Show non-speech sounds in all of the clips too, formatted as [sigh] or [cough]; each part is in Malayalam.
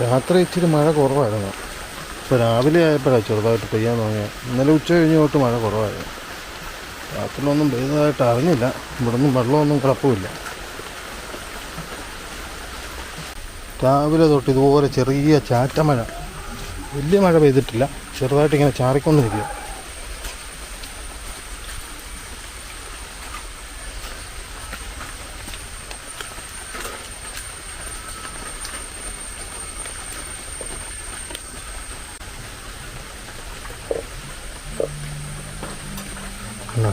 രാത്രി ഇച്ചിരി മഴ കുറവായിരുന്നു. ഇപ്പോൾ രാവിലെ ആയപ്പോഴാണ് ചെറുതായിട്ട് പെയ്യാൻ തുടങ്ങിയത് ഇന്നലെ ഉച്ച കഴിഞ്ഞ് തൊട്ട് മഴ കുറവായിരുന്നു. രാത്രിയിലൊന്നും പെയ്തതായിട്ട് അറിഞ്ഞില്ല. ഇവിടൊന്നും വെള്ളമൊന്നും കുഴപ്പമില്ല രാവിലെ തൊട്ട് ഇതുപോലെ ചെറിയ ചാറ്റമഴ. വലിയ മഴ പെയ്തിട്ടില്ല. ചെറുതായിട്ട് ഇങ്ങനെ ചാറിക്കൊണ്ടിരിക്കുക എന്നാ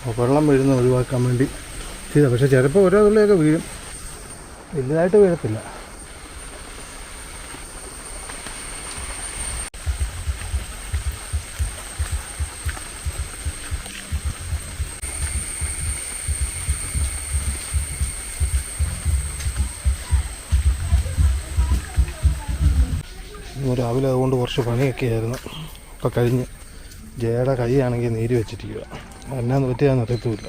അപ്പോൾ വെള്ളം വീഴുന്ന ഒഴിവാക്കാൻ വേണ്ടി ചെയ്ത. പക്ഷേ ചിലപ്പോൾ ഓരോ തുള്ളിയൊക്കെ വീഴും. വലുതായിട്ട് വീഴത്തില്ല. ഇന്ന് രാവിലെ അതുകൊണ്ട് കുറച്ച് പണിയൊക്കെ ആയിരുന്നു ഒക്കെ കഴിഞ്ഞ് ജയയുടെ കൈയാണെങ്കിൽ നീര് വെച്ചിരിക്കുക എന്നാന്ന് പറ്റിയതെന്ന് അറിയത്തുമില്ല.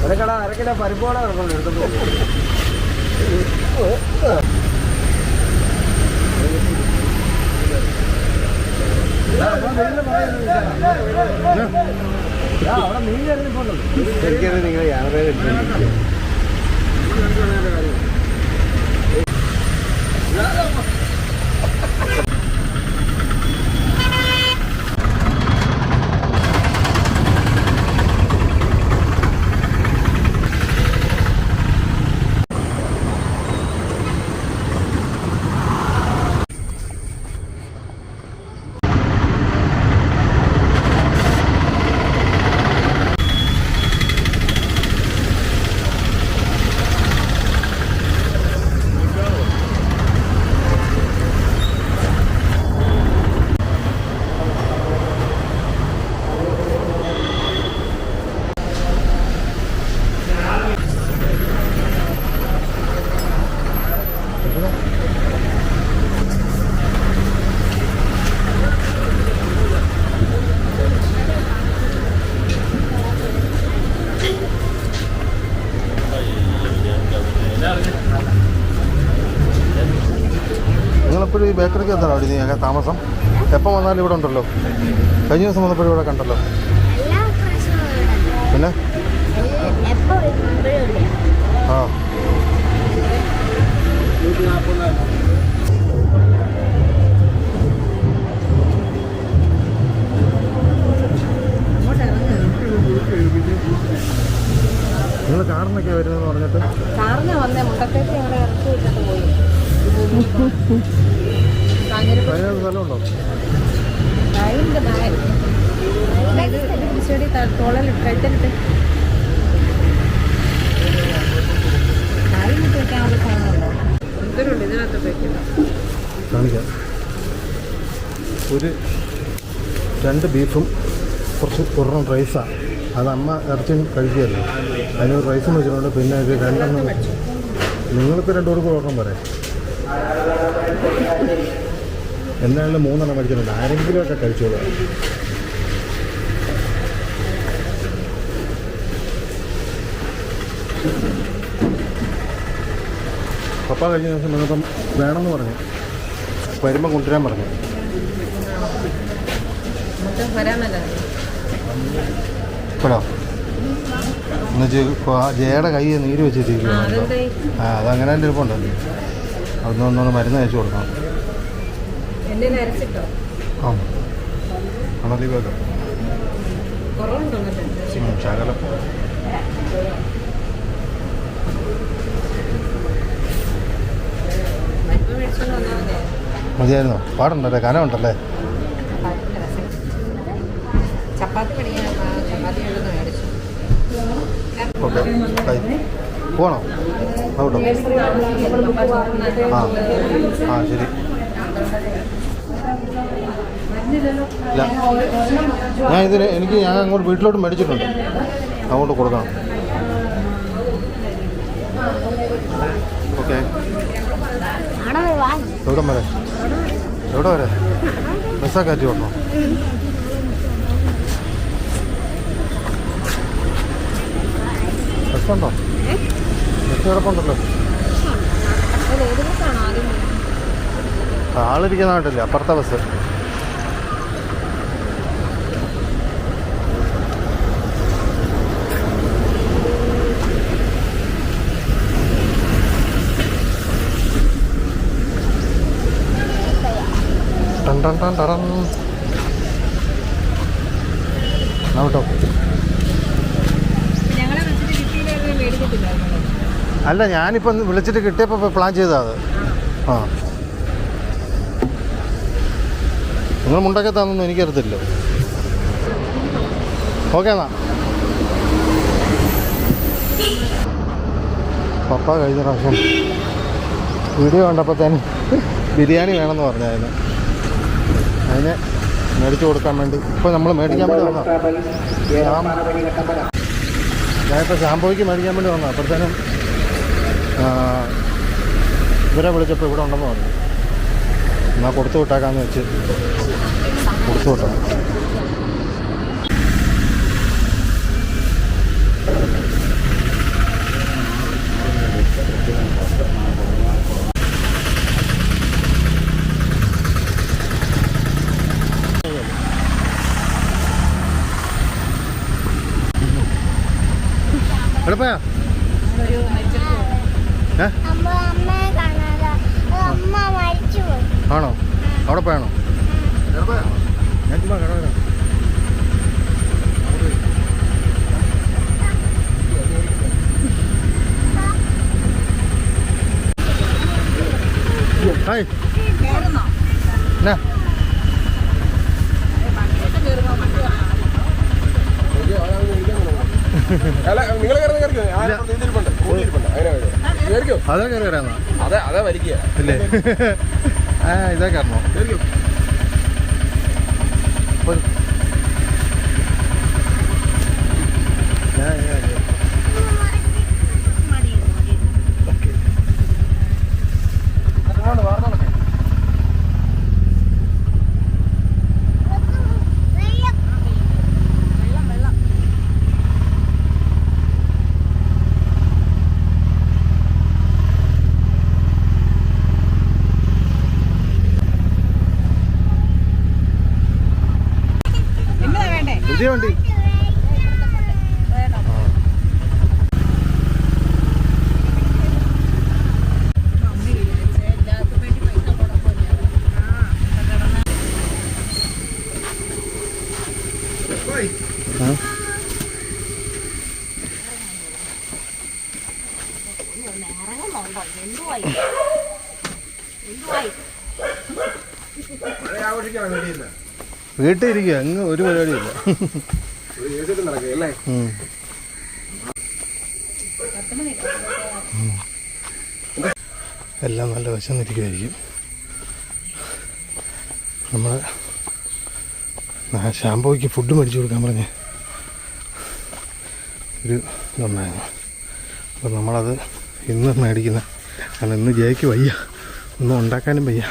അരക്കട അരക്കില പരിപ്പോടെ കിടക്കുന്നു എടുത്തോണ്ട് പോകും അവിടെ മീൻ കരുതിപ്പോണ്ടല്ലോ എനിക്കറിയാം നിങ്ങൾ യാത്ര നിങ്ങളെപ്പോഴും ഈ ബേക്കറിക്ക് എന്താണ് അവിടെ നീ താമസം? എപ്പം വന്നാലും ഇവിടെ ഉണ്ടല്ലോ. കഴിഞ്ഞ ദിവസം വന്നപ്പോഴും ഇവിടെ കണ്ടല്ലോ. പിന്നെ? ആ. നിങ്ങൾ കാറിനൊക്കെ വരുന്നതെന്ന് പറഞ്ഞിട്ട്? കാറിന് വന്നേ മുട്ടത്തേക്ക് ഞങ്ങളെ ഇറക്കി വിട്ടിട്ട് പോയി. കാണിക്കാം. ഒരു രണ്ട് ബീഫും കുറച്ച് ഒരെണ്ണം റൈസാണ് അത് അമ്മ ഇറച്ചി കഴിക്കുകയല്ലോ? അതിന് റൈസും വെച്ചിട്ടുണ്ട്. പിന്നെ ഇത് രണ്ടെണ്ണം നിങ്ങൾക്ക് രണ്ടു പേർക്ക് ഓർമ്മ പറയാം എന്തായാലും മൂന്നെണ്ണം മേടിച്ചിട്ടുണ്ട്. ആരെങ്കിലും ഒക്കെ കഴിച്ചോളൂ. പപ്പ കഴിഞ്ഞ ദിവസം വന്നപ്പം വേണമെന്ന് പറഞ്ഞു. വരുമ്പോൾ കൊണ്ടുവരാൻ പറഞ്ഞു. ഇപ്പോഴോ എന്നുവെച്ചാൽ ജയയുടെ കൈ നീര് വെച്ചിട്ടിരിക്കുന്നു ആ അതങ്ങനെ എന്റെ ഇരിപ്പുണ്ട് അവിടുന്ന് ഒന്നുകൂടെ മരുന്ന് കഴിച്ചു കൊടുക്കണം. മതി മതിയായിരുന്നോ? പാടുണ്ടല്ലേ കനമുണ്ടല്ലേ? ഓക്കെ. പോണോ? ഔട്ടോ ആ ആ ശരി ഇല്ല ഞാൻ ഇതിന് എനിക്ക് ഞാൻ അങ്ങോട്ട് വീട്ടിലോട്ട് മേടിച്ചിട്ടുണ്ട്. അങ്ങോട്ട് കൊടുക്കണം. ഓക്കെ. എവിടെ വരെ എവിടെ വരെ? ബസ്സാ കയറ്റി വിടണോ? ബസ്സുണ്ടോ? ബസ് കിടപ്പുണ്ടല്ലോ. ആളിരിക്കുന്ന നാട്ടില്ലേ? അപ്പുറത്തെ ബസ്. മേടിക്കത്തില്ലായിരുന്നല്ലോ അല്ല ഞാനിപ്പം വിളിച്ചിട്ട് കിട്ടിയപ്പോൾ പ്ലാൻ ചെയ്താ അത്. ആ. നിങ്ങൾ മുണ്ടൊക്കെ തന്നൊന്നും എനിക്കറിയത്തില്ലോ. ഓക്കെ എന്നാ. പപ്പ കഴിഞ്ഞ പ്രാവശ്യം വീഡിയോ കണ്ടപ്പോഴത്തേന് ബിരിയാണി വേണമെന്ന് പറഞ്ഞായിരുന്നു. അതിന് മേടിച്ചു കൊടുക്കാൻ വേണ്ടി. ഇപ്പോൾ നമ്മൾ മേടിക്കാൻ വേണ്ടി വന്നതാണ് ഞാനിപ്പോൾ ഷാംപോയ്ക്ക് മേടിക്കാൻ വേണ്ടി വന്നോ അപ്പോഴത്തേനും ഇവരെ വിളിച്ചപ്പോൾ ഇവിടെ ഉണ്ടെന്ന് പറഞ്ഞു. എന്നാൽ കൊടുത്തു വിട്ടേക്കാന്ന് വെച്ച് കൊടുത്തു വിട്ടോ എളുപ്പയാ ഏ അമ്മ അമ്മയെ കാണാതെ അത് അമ്മ മരിച്ചു പോയി. ആണോ? അവിടെ പോയാണോ? ഞാൻ ചുമ്മാ കട വരാം. ഹായ്. എന്നാ? അല്ല നിങ്ങൾ കയറിക്കോ. അതെ കയറി വരാന്നാ അതെ അതെ വലിക്കുക ഇല്ലേ? [laughs] ആ ഇതാ കയറണോ കയറിക്കോ പോര്. ഞാൻ ഞാൻ ഞാൻ. ഓക്കേ. അതുകൊണ്ട് വാർന്നോളെ. എന്നതാ വേണ്ടേ പുതിയ വണ്ടി ആ. മഴ ആഘോഷിക്കണം വേണ്ടിയില്ല വീട്ടിൽ ഇരിക്കുക അങ്ങ് ഒരു പരിപാടിയില്ല. എല്ലാം നല്ല വിശന്നിരിക്കുമായിരിക്കും നമ്മൾ ഷാമ്പോയ്ക്ക് ഫുഡ് മേടിച്ചു കൊടുക്കാൻ പറഞ്ഞ ഒരു ഇതുണ്ടായിരുന്നു. അപ്പം നമ്മളത് ഇന്ന് മേടിക്കുന്ന കാരണം ഇന്ന് ജയക്ക് വയ്യ. ഒന്നും ഉണ്ടാക്കാനും വയ്യ.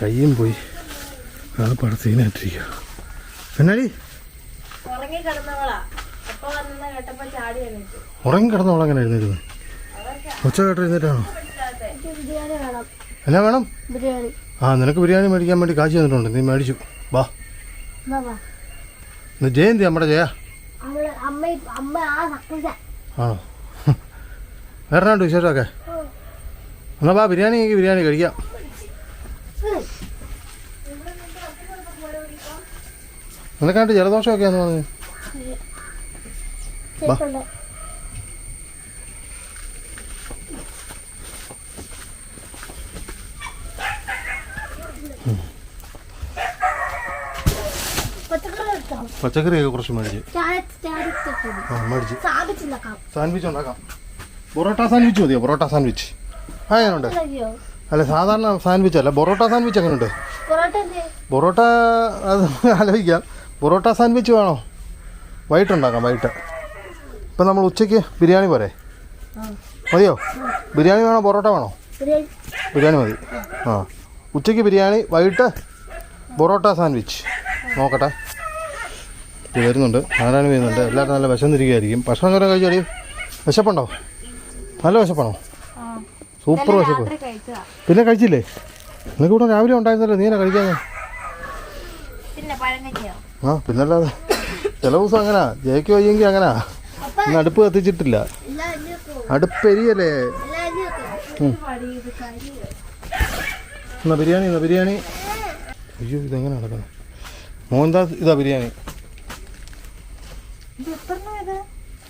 കയ്യും പോയി. അത് പടസീനായിട്ടിരിക്കുക എന്നാടി? ഉറങ്ങി കിടന്നവളാ. കിടന്നോളങ്ങനെ എഴുന്നേരുന്നു ഉച്ച കേട്ട് എഴുന്നേറ്റാണോ ബിരിയാണി വേണം. എന്നാ വേണം? ബിരിയാണി. ആ നിനക്ക് ബിരിയാണി മേടിക്കാൻ വേണ്ടി കാശ് തന്നിട്ടുണ്ട്. നീ മേടിച്ചു. വാ. ഇന്ന് ജയന്തി നമ്മുടെ ജയ? നമ്മൾ അമ്മ അമ്മ ആ വേറെ വിശേഷമൊക്കെ? എന്നാ വാ ബിരിയാണി എങ്കിൽ ബിരിയാണി കഴിക്കാം. നിനക്കാണ്ട് ജലദോഷമൊക്കെ ആണെന്ന് പറഞ്ഞു പച്ചക്കറിയൊക്കെ കുറച്ച് മേടിച്ച്. മേടിച്ച്. സാൻഡ്വിച്ച് ഉണ്ടാക്കാം പൊറോട്ട സാൻഡ്വിച്ച് മതിയോ? പൊറോട്ട സാൻഡ്വിച്ച്. ആ ഞാനുണ്ട് അല്ല സാധാരണ സാൻഡ്വിച്ച് അല്ല പൊറോട്ട സാൻഡ്വിച്ച് എങ്ങനെയുണ്ട് പൊറോട്ട അത് ആലോചിക്കാം. പൊറോട്ട സാൻഡ്വിച്ച് വേണോ? വൈകിട്ടുണ്ടാക്കാം വൈകിട്ട്. ഇപ്പം നമ്മൾ ഉച്ചയ്ക്ക് ബിരിയാണി പോരെ? മതിയോ? ബിരിയാണി വേണോ പൊറോട്ട വേണോ? ബിരിയാണി മതി. ആ. ഉച്ചയ്ക്ക് ബിരിയാണി വൈകിട്ട് പൊറോട്ട സാൻഡ്വിച്ച്. നോക്കട്ടെ. ഇത് വരുന്നുണ്ട് നാരായണ വരുന്നുണ്ട്. എല്ലാവരും നല്ല വിശന്നിരിക്കുകയായിരിക്കും. ഭക്ഷണം കയറാൻ കഴിച്ചാടി വിശപ്പുണ്ടോ? നല്ല വിശപ്പാണോ? സൂപ്പർ വിശപ്പ്. പിന്നെ കഴിച്ചില്ലേ? നിനക്ക് ഇവിടെ രാവിലെ ഉണ്ടായിരുന്നല്ലോ നീ എന്നാ കഴിക്കാൻ ആ പിന്നല്ലാതെ. ചില ദിവസം അങ്ങനാ. ജയിക്ക് വയ്യെങ്കിൽ അങ്ങനാ. ഇന്ന് അടുപ്പ് കത്തിച്ചിട്ടില്ല. അടുപ്പെരിയല്ലേ? എന്നാ ബിരിയാണി എന്നാ ബിരിയാണി. അയ്യോ ഇതെങ്ങനെ നടക്കണം മോഹൻദാസ് ഇതാ ബിരിയാണി.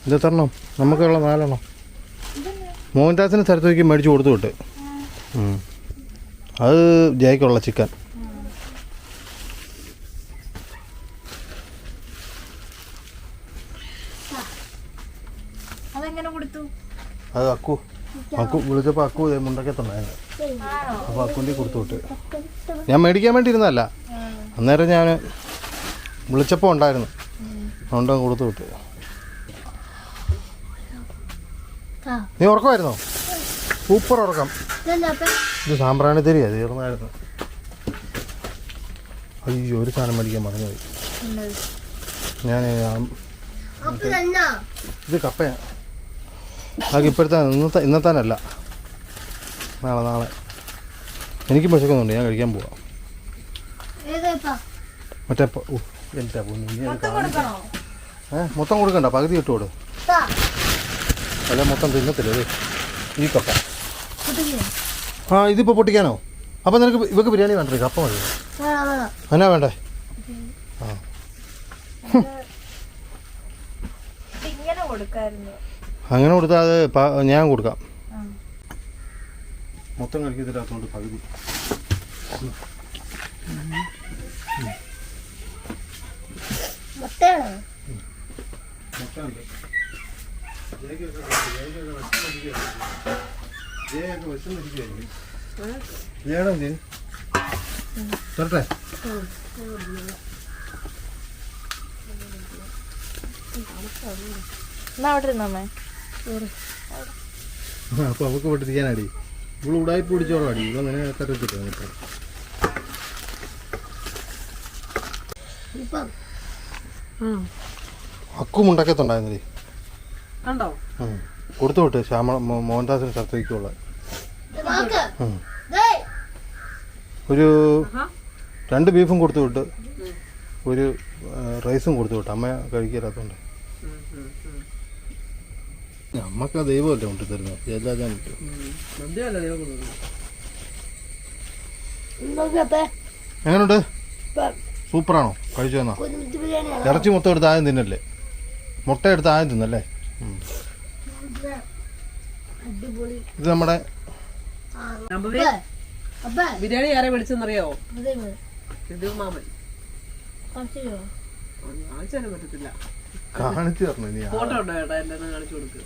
ഇത് തരണം നമുക്കുള്ള നാലെണ്ണം. മോഹൻദാസിന് സ്ഥലത്ത് നോക്കി മേടിച്ച് കൊടുത്തു വിട്ട്. അത് ജയക്കുള്ള ചിക്കൻ അതെങ്ങനെ കൊടുത്തു അത് അക്കു. അക്കു വിളിച്ചപ്പോൾ അക്കു ഇതേ മുണ്ടക്കത്തുണ്ടായിരുന്നു അപ്പോൾ അക്കുന്റെ കൊടുത്തു വിട്ട്. ഞാൻ മേടിക്കാൻ വേണ്ടി ഇരുന്നതല്ല അന്നേരം ഞാൻ വിളിച്ചപ്പോൾ ഉണ്ടായിരുന്നു. അതുകൊണ്ട് അങ്ങ് കൊടുത്തു വിട്ട്. നീ ഉറക്കമായിരുന്നോ? സൂപ്പർ ഉറക്കം. ഇത് സാമ്പ്രാണി തരിക തീർന്നായിരുന്നു. അയ്യോ ഒരു സാധനം മേടിക്കാൻ മറന്നുപോയി. ഞാൻ ഇത് കപ്പയാണ് അത് ഇപ്പോഴത്തെ ഇന്നത്തെ ഇന്നത്തേനല്ല. നാളെ നാളെ. എനിക്ക് വിശക്കുന്നുണ്ട്. ഞാൻ കഴിക്കാൻ പോവാം. മറ്റേ എന്താ. ഏ മൊത്തം കൊടുക്കണ്ട. പകുതി ഇട്ട് കൊടു. അല്ല മൊത്തം തിന്നത്തില്ല? ഇത് ഈ കപ്പ. ആ ഇതിപ്പോൾ പൊട്ടിക്കാനോ? അപ്പം നിനക്ക് ഇവക്ക് ബിരിയാണി വേണ്ടേ? കപ്പ മതി. എന്നാ വേണ്ടേ? ആ. ഇങ്ങനെ കൊടുക്കായിരുന്നു. അങ്ങനെ കൊടുത്താൽ അത് ഞാൻ കൊടുക്കാം. മൊത്തം കഴിക്കത്തില്ലാത്തതുകൊണ്ട് പകുതി. തരട്ടെ? എന്നാ അവിടെ ഇരുന്നമ്മേ അപ്പൊ അവക്ക് പൊട്ടിരിക്കാനടി. ഇവൾ ഉടായി പൊടിച്ചോളാം അടി ഇവൾ അങ്ങനെ തരത്തില്ല അക്കും ഉണ്ടാക്കത്തുണ്ടായിരുന്നു അക്കു കണ്ടോ? കൊടുത്തു വിട്ട് ശ്യാമ മോഹൻദാസിന് ദേ. ഒരു രണ്ട് ബീഫും കൊടുത്തു വിട്ട് ഒരു റൈസും കൊടുത്തു വിട്ട് അമ്മ കഴിക്കില്ലാത്തതുകൊണ്ട് നമ്മക്ക് ദൈവമല്ലേ കൊണ്ടു തരുന്നത് എല്ലാ ഞാൻ എങ്ങനെയുണ്ട് സൂപ്പറാണോ? കഴിച്ചു തന്നോ ഇറച്ചി മൊത്തം എടുത്ത് ആദ്യം തിന്നല്ലേ? മുട്ട എടുത്ത് ആദ്യം തിന്നല്ലേ? ഇത് നമ്മുടെ ബിരിയാണി ആരെ വിളിച്ചെന്നറിയാവോ? മാമൻ. കാണിച്ചു തരണോ ഫോട്ടോ ഉണ്ടോ ചേട്ടാ എന്റെ കാണിച്ചു കൊടുക്ക്.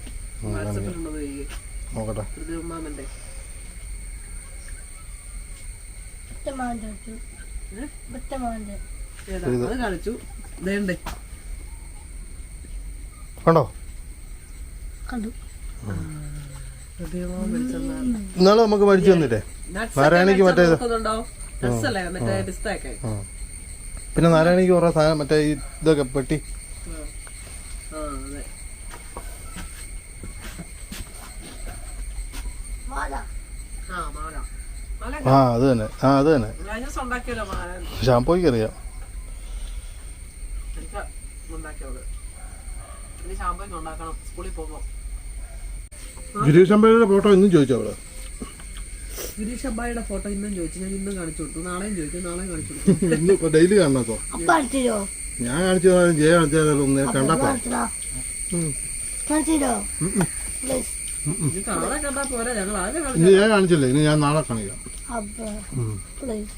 നോക്കട്ടെ. കണ്ടോ? ഇന്നാൾ നമുക്ക് മേടിച്ചു തന്നില്ലേ നാരായണിക്ക് മറ്റേത് മറ്റേ പിന്നെ നാരായണിക്ക് കുറേ സാധനം മറ്റേ ഇതൊക്കെ പെട്ടി. ആ ആ മാല. മാല ആ അത് തന്നെ. ആ അത് തന്നെ. ഷാമ്പോയ്ക്ക് അറിയാം ഗിരീഷ് അമ്പയുടെ ഫോട്ടോ ഇന്നും ചോദിച്ചു അവിടെ? ഗിരീഷ് അബ്ബായിയുടെ ഫോട്ടോ ഇന്നും ചോദിച്ചു. ഞാൻ ഇന്നും കാണിച്ചു കൊടുത്തു. നാളെയും ചോദിക്കും നാളെ കാണിച്ചു കൊടുത്തു. ഇന്ന് ഡെയിലി കാണണോ ഞാൻ കാണിച്ചു ജയ കാണിച്ചു കണ്ടപ്പോ. കാണിച്ചോ ഇനി ഞാൻ കാണിച്ചില്ലേ? ഇനി ഞാൻ നാളെ കാണിക്കാം. അപ്പ പ്ലീസ്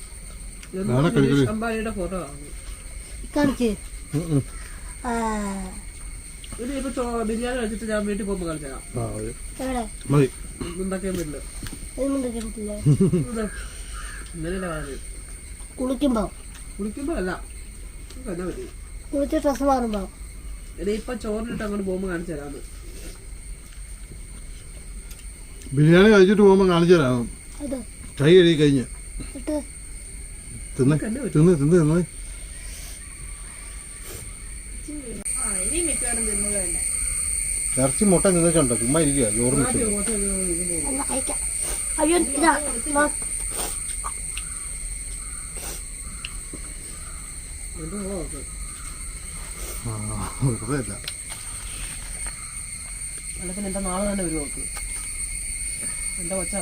നാളെ കളിക്കൽ. ബിരിയാണി കഴിച്ചിട്ട് ഞാൻ വീട്ടിൽ കളിച്ചേക്കാം മതി. പറ്റില്ല കുളിക്കുമ്പോ? കുളിക്കുമ്പോ അല്ല. കുളിച്ച് ഡ്രസ് മാറുമ്പോ? ഇപ്പൊ ചോറിനിട്ട് അങ്ങോട്ട് പോകുമ്പോ കാണിച്ചു തരാന്ന് ബിരിയാണി കഴിച്ചിട്ട് പോകുമ്പോ കാണിച്ചു തരാം അത്. കൈ കഴുകി കഴിഞ്ഞ്. തിന്ന് തിന്ന് തിന്ന് തിന്ന്. ഇറച്ചി മുട്ട നിന്നിട്ടുണ്ടോ? ചുമ്മാ ഇരിക്കുക ചോറ് അയ്യോ ഇതാ വെറുതെ എന്റെ നാളെ തന്നെ ഒരു നോക്ക് എന്റെ കൊച്ചാ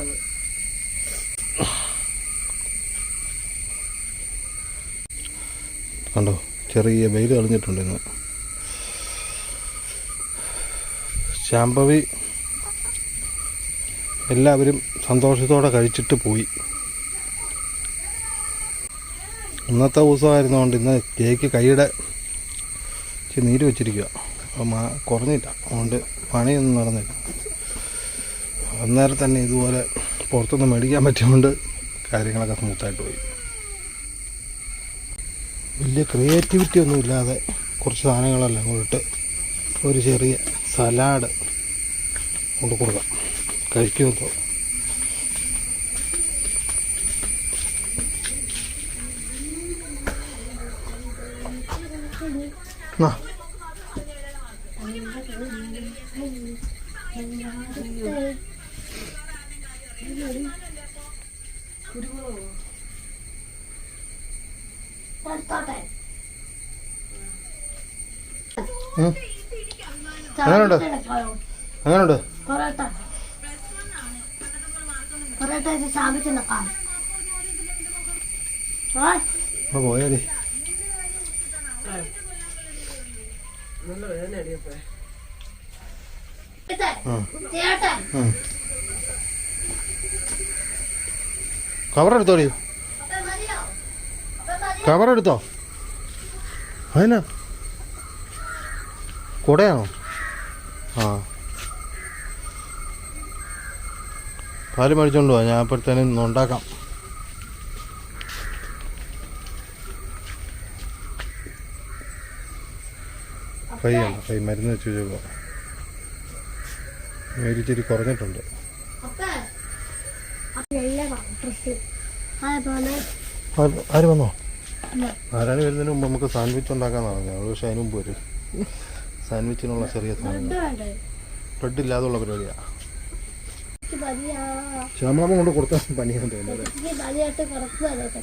കണ്ടോ? ചെറിയ വെയിൽ കളിഞ്ഞിട്ടുണ്ട് ഇന്ന് ശാംഭവി എല്ലാവരും സന്തോഷത്തോടെ കഴിച്ചിട്ട് പോയി. ഇന്നത്തെ ദിവസമായിരുന്നുകൊണ്ട് ഇന്ന് കേക്ക് കൈയുടെ നീര് വെച്ചിരിക്കുക അപ്പം കുറഞ്ഞില്ല. അതുകൊണ്ട് പണിയൊന്നും നടന്നില്ല. അന്നേരം തന്നെ ഇതുപോലെ പുറത്തുനിന്ന് മേടിക്കാൻ പറ്റിയതുകൊണ്ട് കാര്യങ്ങളൊക്കെ സ്മൂത്തായിട്ട് പോയി. വലിയ ക്രിയേറ്റിവിറ്റി ഒന്നും ഇല്ലാതെ കുറച്ച് സാധനങ്ങളെല്ലാം കൊണ്ടിട്ട് ഒരു ചെറിയ സലാഡ് കൊണ്ട് കൊടുക്കാം. കഴിക്കുമെന്നോ ആ എങ്ങനെയുണ്ട് പൊറോട്ട. പൊറോട്ട പോയാലേ. കവറെടുത്തോടി മതി കവറെടുത്തോ അതിനാ. കൂടെയാണോ? ആ. പാൽ മേടിച്ചോണ്ട് പോവാ ഞാൻ അപ്പോഴത്തേനും ഉണ്ടാക്കാം. കൈ ഉണ്ട് കൈ മരുന്ന് വെച്ച് വെച്ചേക്കുക മേരിച്ചിരി കുറഞ്ഞിട്ടുണ്ട്. ആര്- വന്നോ. ആരാണ് വരുന്നതിന് മുമ്പ് നമുക്ക് സാൻഡ്വിച്ച് ഉണ്ടാക്കാന്നാണ് പറഞ്ഞു പക്ഷെ അതിന് മുമ്പ് വരും. [laughs] സാൻഡ്വിച്ചിനുള്ള ചെറിയ സാധനം ബ്രെഡ് വേണ്ടേ? ബ്രെഡ് ഇല്ലാതുള്ള പരിപാടിയാണ് ശ്യാമളമ്മ കൊണ്ട് കൊടുത്താൽ പണിയാൻ തോന്നുന്നത്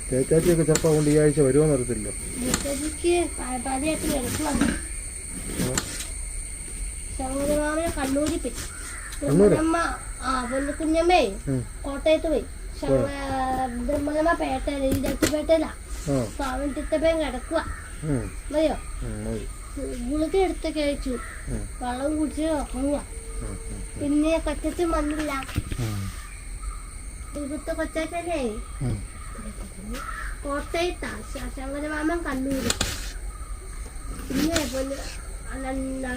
ചേച്ചാച്ചിയൊക്കെ ചിലപ്പോൾ കൊണ്ട് ഈ ആഴ്ച വരുമോ ശങ്കരമാമനെ കണ്ണൂരിൽ പോയി. കുഞ്ഞമ്മ ആ കുഞ്ഞമ്മേ. കോട്ടയത്ത് പോയി. ബ്രഹ്മണമ്മ പേട്ടയിൽ ഇരട്ടിപ്പേട്ടയിലാ ആ. സ്വാമി തിത്തപ്പൻ കിടക്കുക മതിയോ. ഗുളിക എടുത്ത് കഴിച്ചു. വെള്ളം കുടിച്ച് ഉറങ്ങുക പിന്നെ കൊച്ചച്ഛൻ വന്നില്ല. ഇവിടുത്തെ കൊച്ചച്ഛനെ ഉം. കോട്ടയത്താ ശങ്കരമാമൻ കണ്ണൂര്. പിന്നെ പൊന്നു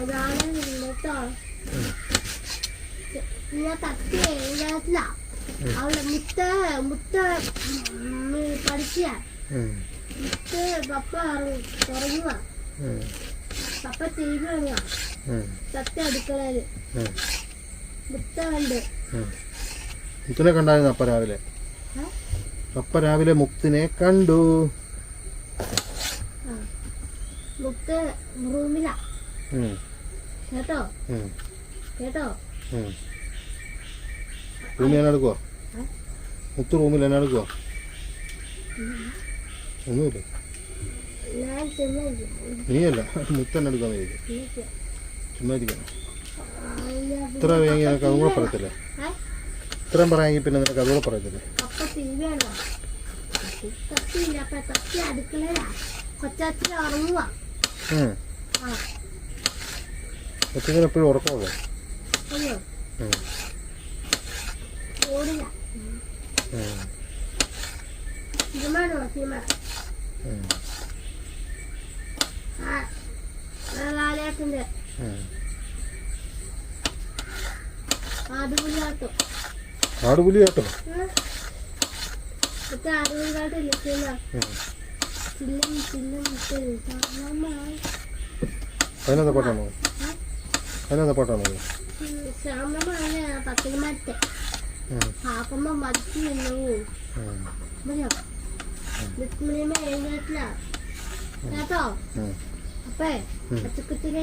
ഞാനും കേട്ടോ ഞാൻ തട്ടി ഏഴാത്തിലാ അവളെ മുത്ത മുത്ത പഠിച്ച. മുത്ത പപ്പ ഉറങ്ങുക പപ്പ ടി അടുക്കളയിൽ മുത്തിനെ കണ്ടായിരുന്നു അപ്പ രാവിലെ? അപ്പ രാവിലെ മുത്തിനെ കണ്ടു. മുത്ത് റൂമിലാ. കേട്ടോ? കേട്ടോ. റൂമിൽ എന്നെ എടുക്കുവോ? മുത്ത് റൂമിൽ എന്നെ എടുക്കുവോ? ഒന്നുമില്ല. നീയല്ല. മുത്ത് എന്നെ ചോദിക്കും വിളിക്കാം. ചുമ്മാ ഇരിക്കണം ആ, ഞാൻ ഇത്ര വേഗം നിനക്ക് അതും കൂടെ പറയത്തില്ലേ? ഇത്രയും പറയാമെങ്കിൽ പിന്നെ നിനക്ക് അതുകൂടെ പറയത്തില്ലേ? കൊച്ചിങ്ങനെ എപ്പോഴും ഉറക്കമുള്ളൂ. ആ. ലാലേട്ടന്റെ ഉം. അടിപൊളിയാട്ടോ ആടുപുലി കേട്ടോ മറ്റേ അടിപൊളിയായിട്ടില്ല സിനിമ ഉം. ചില്ലും ചില്ലും ഇട്ട് ശ്യാമമായി അതിനെന്താ പാട്ടാണോ? അതിനെന്താ പാട്ടാണോ. പാപ്പമ്മ മടിച്ചു നിന്നു. രുക്മിണിയമ്മ എഴുന്നേറ്റില്ല കേട്ടോ. അപ്പേ പച്ചക്കുത്തിനെ.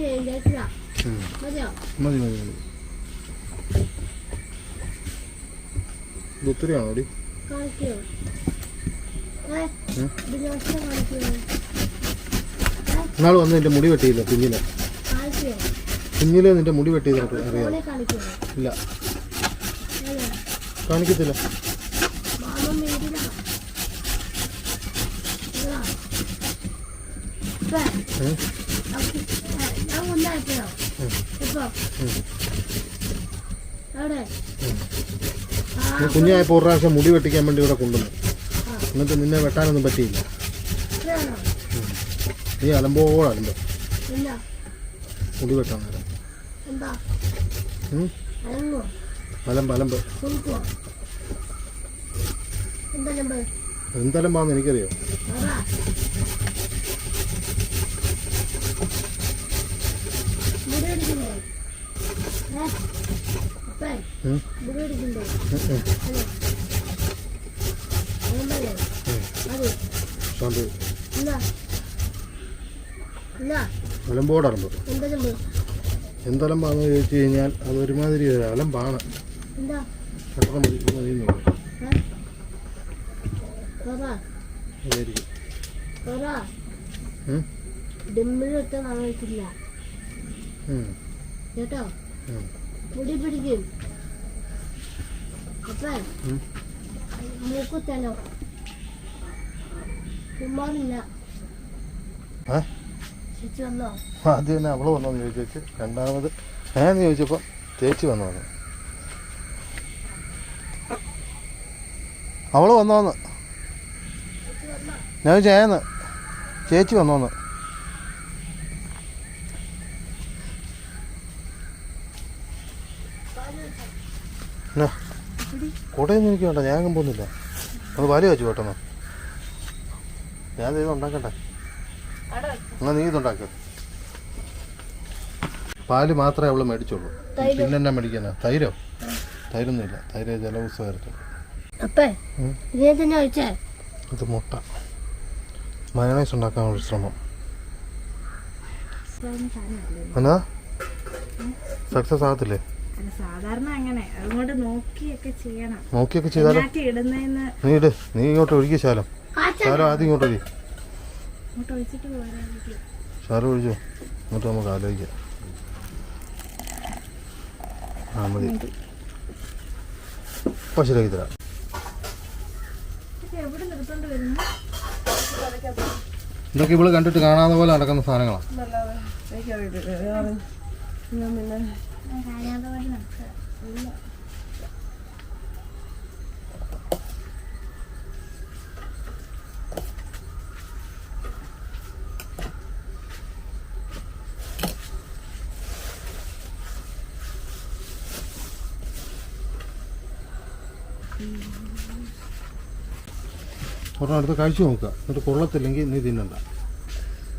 മതിയോ? മതി മതി മതി. ഇത് ഏ ഉം. ദിനോഷ കാണിക്കോ? നാൾ വന്ന് നിന്റെ മുടി വെട്ടിയില്ല കുഞ്ഞിലെ കുഞ്ഞിൽ നിന്റെ മുടി വെട്ടിയത് നിനക്ക് അറിയാം ഇല്ല. കാണിക്കത്തില്ല മാമ വീടിലാ ഇതാ. ഇപ്പേ, ഉം. അവക്ക് ഞാൻ കൊണ്ടാക്കിയോ ഇപ്പൊ അവിടെ ആ നീ കുഞ്ഞായപ്പോൾ ഒരു പ്രാവശ്യം മുടി വെട്ടിക്കാൻ വേണ്ടി ഇവിടെ കൊണ്ടുവന്നു. എന്നിട്ട് നിന്നെ വെട്ടാനൊന്നും പറ്റിയില്ല. നീ അലമ്പോ അലമ്പോ. മുടി വെട്ടാൻ നേരം. അലമ്പ് അലമ്പ്. എന്തലമ്പാന്ന് എനിക്കറിയോ പറ മുടി അടിക്കുന്നേ ഏ അപ്പേ ഉം. മുടി അടിക്കണ്ടേ ഉം, ഉം. അലമ്പല്ലേ അത് ശാന്തി എന്നാ എന്നാ അലമ്പോട് അലമ്പ് എന്താ നമ്പർ എന്തലമ്പാന്ന് ചോദിച്ചു കഴിഞ്ഞാൽ അത് ഒരുമാതിരി ഒരു അലമ്പാണ്. പെട്ടെന്ന് മതി ഇത് മതി എന്ന് പറയും. കേട്ടോ? പറ അതായിരിക്കും മൂക്കുത്തലോ ഏ? ചേച്ചി വന്നോ ആദ്യം തന്നെ അവൾ വന്നോന്ന് ചോദിച്ചു രണ്ടാമത് ഞാൻ ചോദിച്ചപ്പോ ചേച്ചി വന്നോന്ന്. വന്നു അവൾ വന്നോന്ന്. ഞാൻ ചോദിച്ചു ഏന്ന് ചേച്ചി വന്നോന്ന്. എന്നാ കൂടെയൊന്നും എനിക്ക് വേണ്ട ഞാൻ പോകുന്നില്ല. അത് വല വെച്ചു പെട്ടെന്ന് ഞാൻ ഇത് ഉണ്ടാക്കട്ടെ. അവിടെ എന്നാ നീ ഇതുണ്ടാക്ക പാൽ മാത്രമേ അവൾ മേടിച്ചുള്ളൂ. തൈര്. പിന്നെ എന്നാ മേടിക്കാനാ തൈരോ? തൈരൊന്നുമില്ല. തൈര് ഉം. ഇതേ മുട്ട. മയണൈസ് ഉണ്ടാക്കാനുള്ള ശ്രമം. എന്നാ? സക്സസ് ആകത്തില്ലേ? സാധാരണ അങ്ങനെ. അങ്ങോട്ട് നോക്കിയൊക്കെ ചെയ്യണം. നോക്കിയൊക്കെ ചെയ്താലോ? നീ ഇട്. നീ ഇങ്ങോട്ട് ഒഴുകി ശാലം. ശാലം ആദ്യം ഇങ്ങോട്ട് പോരാൻ ശാലം ഒഴിച്ചോ. എന്നിട്ട് നമുക്ക് ആലോചിക്കാം. ആ മതി. അപ്പോൾ ശരിയാക്കി തരാം. ഇതൊക്കെ ഇവൾ കണ്ടിട്ട് കാണാതെ പോലെ നടക്കുന്ന സാധനങ്ങളാണ് ഒരെണ്ണം അടുത്ത് കഴിച്ചു നോക്കുക. എന്നിട്ട് കൊള്ളത്തില്ലെങ്കിൽ നീ തിന്നണ്ട.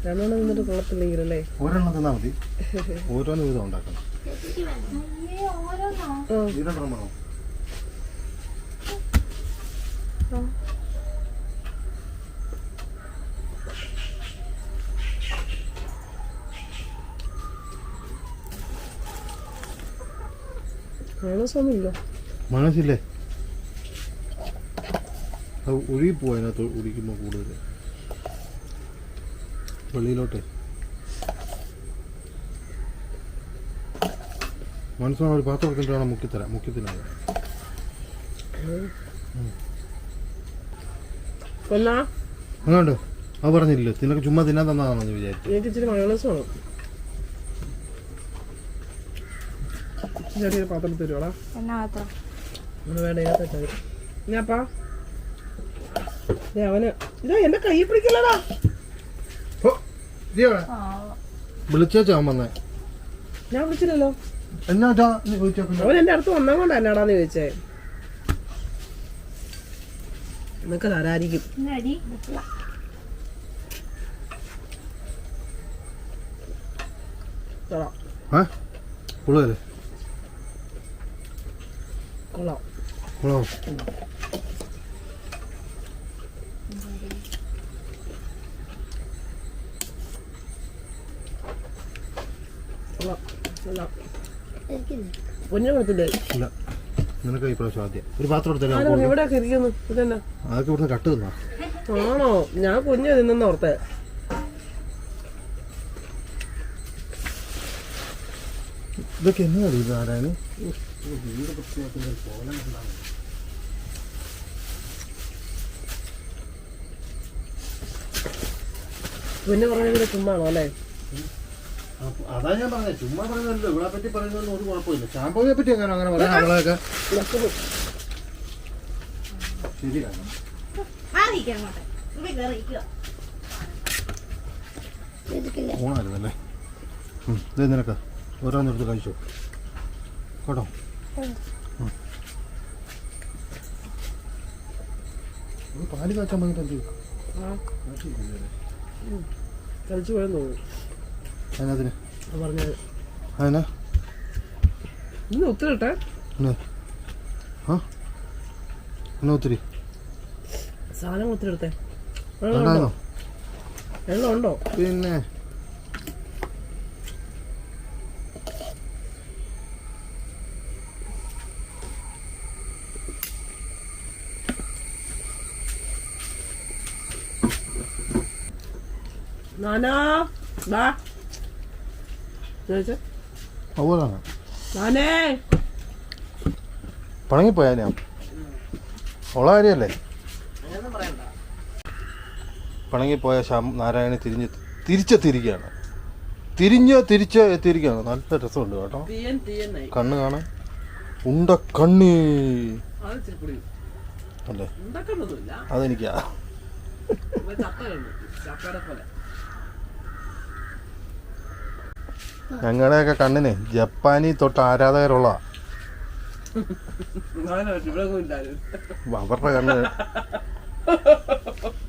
രണ്ടെണ്ണം തിന്നിട്ട് കൊള്ളത്തില്ലെങ്കിലല്ലേ? ഒരെണ്ണം തിന്നാൽ മതി. ഓരോന്ന് വിധം ഉണ്ടാക്കണം. മനസ്സില്ലേ അത് ഒഴുകിപ്പോവും അതിനകത്ത് കുടിക്കുമ്പോൾ കൂടുതൽ വെളിയിലോട്ട്. മനസ്സിലാണ് ഒരു പാത്രം വേണം മുക്കിത്തരാം കൊന്നാ അങ്ങോട്ട് അത് പറഞ്ഞില്ലല്ലോ നിനക്ക് ചുമ്മാ തിന്നാൻ തന്നതാണെന്ന് വിചാരിച്ചു. എനിക്ക് ഇച്ചിരി മയോണൈസ് വേണം. ചെറിയ പാത്രം തരുവാടാ. വേണ്ട ഞാപ്പാ ദേ അവന് ഇതാ എന്റെ കൈ പിടിക്കില്ലടാ. വിളിച്ചാൻ വന്നേ. ഞാൻ വിളിച്ചില്ലല്ലോ. എന്നാ നീ ചോദിച്ചാ പിന്നെ അവൻ എന്റെ അടുത്ത് വന്നാ കൊണ്ട് എന്നാടാന്ന് ചോദിച്ചേ. എന്നൊക്കെ തരായിരിക്കും അടി കൊള്ളാം. ഏ? കൊള്ളാം. കൊള്ളാം കൊള്ളാം എനിക്കില്ലേ പൊന്നു കൊടുത്തില്ലേ നിനക്ക് ഈ പ്രാവശ്യം ആദ്യം. ഒരു പാത്രം എടുത്തേക്കാം ഇവിടെ ഇരിക്കുന്നു ഇതന്നെ. അതൊക്കെ ഇവിടുന്ന് കട്ട് തിന്നാ. ആണോ? ഞാൻ കുഞ്ഞു തിന്നെന്ന് ഓർത്തെ. ഇതൊക്കെ എന്നാ ഇത് ആരാണ്? പിന്നെ പറഞ്ഞതിന് ചുമ്മാണോ അല്ലേ? അതാ ഞാൻ പറഞ്ഞത് ചുമ്മാ പറയുന്നല്ലോ ഇവിടെ പറ്റി പറയുന്നതൊന്നും ഒരു കുഴപ്പമില്ല. ഷാമ്പൂവിനെ പറ്റി അങ്ങനെ അങ്ങനെ പറയാം അവളെയൊക്കെ ശരിയാണ് ഓണായിരുന്നല്ലേ ഇത് നിനക്ക് ഓരോന്നെടുത്ത് കഴിച്ചു കേട്ടോ. പാൽ കാച്ചാൻ വന്നിട്ട് എന്ത്? കഴിച്ചു പോയെന്ന് തോന്നുന്നു. അതിനകത്തിന് അത് പറഞ്ഞത് അതിനാ ഇന്ന് ഒത്തിരി ഇട്ടെ ആ? എന്നാ ഒത്തിരി? സാധനം ഒത്തിരി എടുത്തേ. ഉണ്ടോ? വേണ്ടായിരുന്നോ വെള്ളം ഉണ്ടോ? പിന്നെ? നാനാ വാ നാനേ പണങ്ങിപ്പോയാ ഞാൻ ഉള്ള കാര്യല്ലേ പണങ്ങിപ്പോയ ശ്യാം നാരായണ തിരിഞ്ഞ് തിരിച്ചെത്തിയിരിക്കുകയാണ്. തിരിഞ്ഞ് തിരിച്ച് എത്തിയിരിക്കുകയാണ്. നല്ല രസമുണ്ട് കേട്ടോ. കണ്ണ് കാണാൻ. ഉണ്ട കണ്ണി. അല്ലേ? അതെനിക്കാ. ചപ്പയുടെ പോലെ. ഞങ്ങളുടെയൊക്കെ കണ്ണിന് ജപ്പാനി തൊട്ട് ആരാധകരുള്ള [laughs] അവരുടെ കണ്ണ്. [laughs]